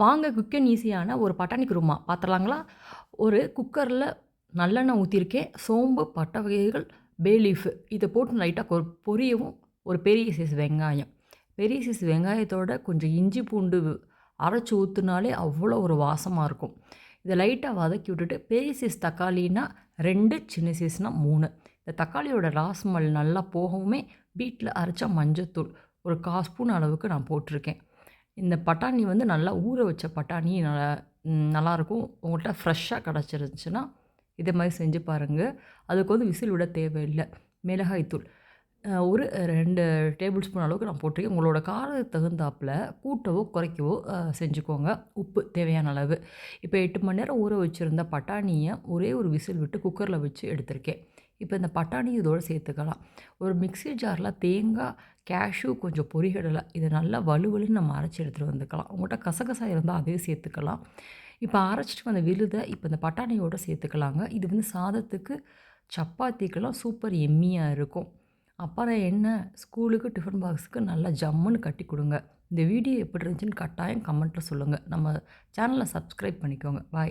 வாங்க cook and ஈஸியான ஒரு பட்டாணி குருமா. பார்த்துடலாங்களா ஒரு குக்கரில் நல்லெண்ணெய் ஊற்றிருக்கேன் சோம்பு பட்டை வகைகள் பேலீஃபு இதை போட்டு லைட்டாக கொ பொரியவும். ஒரு பெரிய சைஸ் வெங்காயம். பெரிய சைஸ் வெங்காயத்தோட கொஞ்சம் இஞ்சி பூண்டு அரைச்சி ஊற்றுனாலே அவ்வளோ ஒரு வாசமாக இருக்கும். இதை லைட்டாக வதக்கி விட்டுட்டு பெரிய சைஸ் தக்காளின்னா ரெண்டு சின்ன சைஸ்னால் மூணு. இந்த தக்காளியோட ராஸ்மல் நல்லா போகவுமே வீட்டில் அரைச்ச மஞ்சத்தூள் ஒரு கால் ஸ்பூன் அளவுக்கு நான் போட்டிருக்கேன். இந்த பட்டாணி வந்து நல்லா ஊற வச்ச பட்டாணி நல்லா நல்லாயிருக்கும் உங்கள்கிட்ட ஃப்ரெஷ்ஷாக கிடச்சிருந்துச்சுன்னா இதே மாதிரி செஞ்சு பாருங்கள் அதுக்கு வந்து விசில் விட தேவையில்லை. மிளகாய்த்தூள் ஒரு ரெண்டு டேபிள் ஸ்பூன் அளவுக்கு நான் போட்டிருக்கேன். உங்களோட காரத்துக்கு தகுந்தாப்பில் கூட்டவோ குறைக்கவோ செஞ்சுக்கோங்க. உப்பு தேவையான அளவு. இப்போ எட்டு மணி நேரம் ஊற வச்சுருந்த பட்டாணியை ஒரே ஒரு விசில் விட்டு குக்கரில் வச்சு எடுத்திருக்கேன். இப்போ இந்த பட்டாணி இதோடு சேர்த்துக்கலாம். ஒரு மிக்ஸி ஜாரில் தேங்காய் கேஷ்யூ கொஞ்சம் பொரிகடலை இதை நல்லா வலுவலுன்னு நம்ம அரைச்சி எடுத்துகிட்டு வந்துக்கலாம். உங்கள்கிட்ட கசகசா இருந்தால் அதையும் சேர்த்துக்கலாம். இப்போ அரைச்சிட்டு வந்த விழுதை இப்போ இந்த பட்டாணியோடு சேர்த்துக்கலாங்க. இது வந்து சாதத்துக்கு சப்பாத்திக்கெல்லாம் சூப்பர் எம்மியாக இருக்கும். அப்புறம் என்ன? ஸ்கூலுக்கு டிஃபன் பாக்ஸுக்கு நல்லா ஜம்முன்னு கட்டி கொடுங்க. இந்த வீடியோ எப்படி இருந்துச்சுன்னு கட்டாயம் கமெண்ட்டில் சொல்லுங்கள் நம்ம சேனலை சப்ஸ்கிரைப் பண்ணிக்கோங்க. பாய்